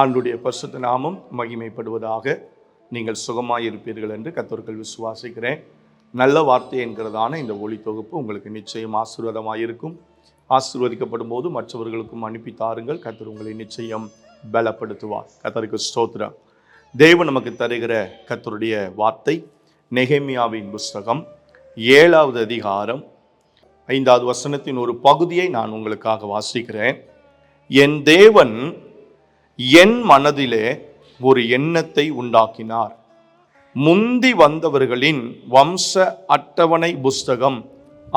ஆண்டுடைய பரிசுத்த நாமம் மகிமைப்படுவதாக நீங்கள் சுகமாக இருப்பீர்கள் என்று கத்தர்கள் விசுவாசிக்கிறேன். நல்ல வார்த்தை என்கிறதான இந்த ஒளி தொகுப்பு உங்களுக்கு நிச்சயம் ஆசீர்வாதமாக இருக்கும் ஆசீர்வதிக்கப்படும் போது மற்றவர்களுக்கும் அனுப்பி தாருங்கள். கத்தர் உங்களை நிச்சயம் பலப்படுத்துவார். கத்தருக்கு ஸ்தோத்திரம். தேவன் நமக்கு தருகிற கத்தருடைய வார்த்தை நெகேமியாவின் புஸ்தகம் ஏழாவது அதிகாரம் ஐந்தாவது வசனத்தின் ஒரு பகுதியை நான் உங்களுக்காக வாசிக்கிறேன். என் தேவன் என் மனதிலே ஒரு எண்ணத்தை உண்டாக்கினார். முந்தி வந்தவர்களின் வம்ச அட்டவணை புஸ்தகம்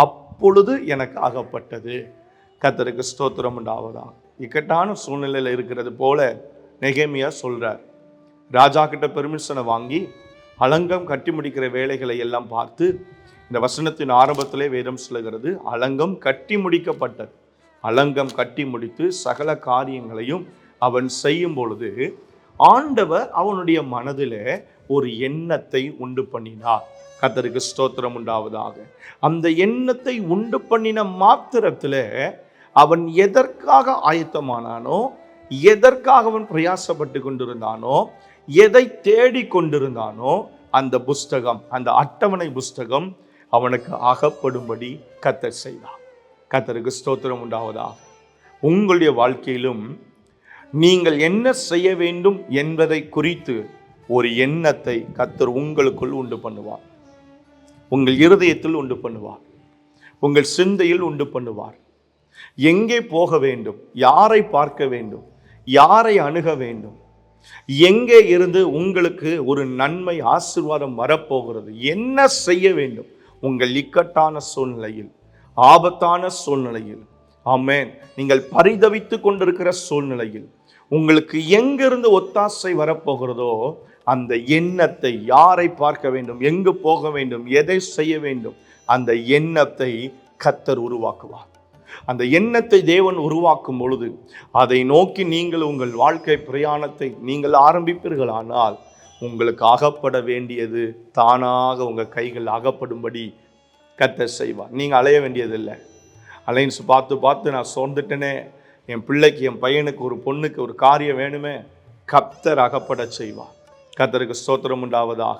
அப்பொழுது எனக்கு ஆகப்பட்டது. கத்தருக்கு ஸ்தோத்திரம் உண்டாவதா இக்கட்டான சூழ்நிலையில் இருக்கிறது போல நெகேமியா சொல்றார். ராஜா கிட்ட பெர்மிஷனை வாங்கி அலங்கம் கட்டி முடிக்கிற வேலைகளை எல்லாம் பார்த்து இந்த வசனத்தின் ஆரம்பத்திலே வேதம் சொல்லுகிறது அலங்கம் கட்டி முடிக்கப்பட்டது. அலங்கம் கட்டி முடித்து சகல காரியங்களையும் அவன் செய்யும் பொழுது ஆண்டவர் அவனுடைய மனதில் ஒரு எண்ணத்தை உண்டு பண்ணினார். கத்தருக்கு ஸ்தோத்திரம் உண்டாவதாக. அந்த எண்ணத்தை உண்டு பண்ணின மாத்திரத்தில் அவன் எதற்காக ஆயத்தமானானோ எதற்காக அவன் பிரயாசப்பட்டு கொண்டிருந்தானோ எதை தேடி கொண்டிருந்தானோ அந்த புஸ்தகம் அந்த அட்டவணை புஸ்தகம் அவனுக்கு அகப்படும்படி கத்தர் செய்தான் கத்தருக்கு ஸ்தோத்திரம் உண்டாவதாக. உங்களுடைய வாழ்க்கையிலும் நீங்கள் என்ன செய்ய வேண்டும் என்பதை குறித்து ஒரு எண்ணத்தை கத்தர் உங்களுக்குள் உண்டு பண்ணுவார். உங்கள் இருதயத்தில் உண்டு பண்ணுவார். உங்கள் சிந்தையில் உண்டு பண்ணுவார். எங்கே போக வேண்டும்? யாரை பார்க்க வேண்டும்? யாரை அணுக வேண்டும்? எங்கே இருந்து உங்களுக்கு ஒரு நன்மை ஆசீர்வாதம் வரப்போகிறது? என்ன செய்ய வேண்டும்? உங்கள் இக்கட்டான சூழ்நிலையில் ஆபத்தான சூழ்நிலையில். ஆமேன். நீங்கள் பரிதவித்து கொண்டிருக்கிற சூழ்நிலையில். உங்களுக்கு எங்கிருந்து ஒத்தாசை வரப்போகிறதோ அந்த எண்ணத்தை யாரை பார்க்க வேண்டும் எங்கு போக வேண்டும் எதை செய்ய வேண்டும் அந்த எண்ணத்தை கத்தர் உருவாக்குவார். அந்த எண்ணத்தை தேவன் உருவாக்கும் பொழுது அதை நோக்கி நீங்கள் உங்கள் வாழ்க்கை பிரயாணத்தை நீங்கள் ஆரம்பிப்பீர்களானால் உங்களுக்கு அகப்பட வேண்டியது தானாக உங்கள் கைகள் அகப்படும்படி கத்தர் செய்வார். நீங்கள் அலைய வேண்டியதில்லை. அலைன்ஸ் பார்த்து பார்த்து நான் சோர்ந்துட்டேனே என் பிள்ளைக்கு என் பையனுக்கு ஒரு பொண்ணுக்கு ஒரு காரியம் வேணுமே கத்தர் அகப்பட செய்வார். கத்தருக்கு ஸ்தோத்திரம் உண்டாவதாக.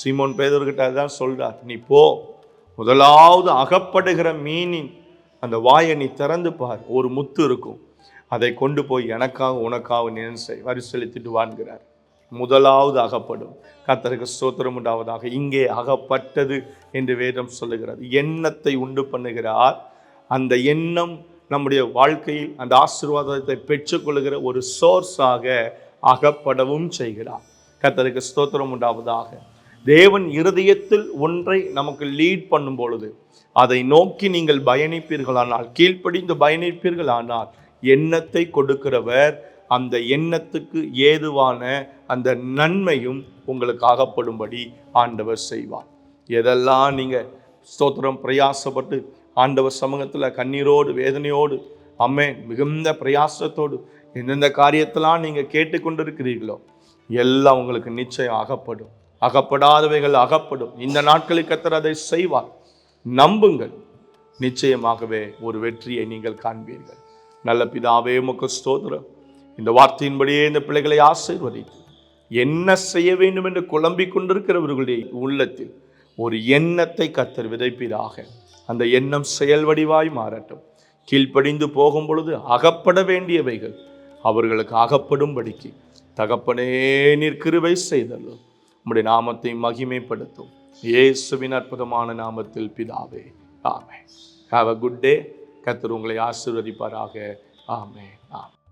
சீமோன் பேதர்கிட்ட அதுதான் சொல்றார் நீ போ. முதலாவது அகப்படுகிற மீனின் அந்த வாயை நீ திறந்து பார். ஒரு முத்து இருக்கும். அதை கொண்டு போய் எனக்காக உனக்காக வரி செலுத்திவிட்டு வான்கிறார். முதலாவது அகப்படும். கத்தருக்கு ஸ்தோத்திரம் உண்டாவதாக. இங்கே அகப்பட்டது என்று வேதம் சொல்லுகிறது. எண்ணத்தை உண்டு பண்ணுகிறார். அந்த எண்ணம் நம்முடைய வாழ்க்கையில் அந்த ஆசீர்வாதத்தை பெற்றுக்கொள்கிற ஒரு சோர்ஸாக அகப்படவும் செய்கிறார். கத்தருக்கு ஸ்தோத்திரம் உண்டாவதாக. தேவன் இருதயத்தில் ஒன்றை நமக்கு லீட் பண்ணும் பொழுது அதை நோக்கி நீங்கள் பயணிப்பீர்களானால் கீழ்ப்படிந்து பயணிப்பீர்களானால் எண்ணத்தை கொடுக்கிறவர் அந்த எண்ணத்துக்கு ஏதுவான அந்த நன்மையும் உங்களுக்கு ஆகப்படும்படி ஆண்டவர் செய்வார். எதெல்லாம் நீங்கள் ஸ்தோத்திரம் பிரயாசப்பட்டு ஆண்டவர் சமூகத்தில் கண்ணீரோடு வேதனையோடு அம்மே மிகுந்த பிரயாசத்தோடு எந்தெந்த காரியத்தெல்லாம் நீங்கள் கேட்டுக்கொண்டிருக்கிறீர்களோ எல்லாம் உங்களுக்கு நிச்சயம் அகப்படும். அகப்படாதவைகள் அகப்படும். இந்த நாட்களில் கத்தர் அதை செய்வார். நம்புங்கள். நிச்சயமாகவே ஒரு வெற்றியை நீங்கள் காண்பீர்கள். நல்ல பிதாவே முக ஸ்தோத்திரம். இந்த வார்த்தையின்படியே இந்த பிள்ளைகளை ஆசீர்வதித்து என்ன செய்ய வேண்டும் என்று குழம்பிக் கொண்டிருக்கிறவர்களுடைய உள்ளத்தில் ஒரு எண்ணத்தை கத்தர் விதைப்பீராக. அந்த எண்ணம் செயல் வடிவாய் மாறட்டும். கீழ்ப்படிந்து போகும் பொழுது அகப்பட வேண்டியவைகள். அவர்களுக்கு அகப்படும்படிக்கு தகப்பனே நீர் கிருபை செய்தല്ലോ உம்முடைய நாமத்தை மகிமைப்படுத்தும். இயேசுவின் அற்புதமான நாமத்தில் பிதாவே ஆமே ஹாவ் அ குட் டே கத்தர் உங்களை ஆசீர்வதிப்பாராக. ஆமே ஆமே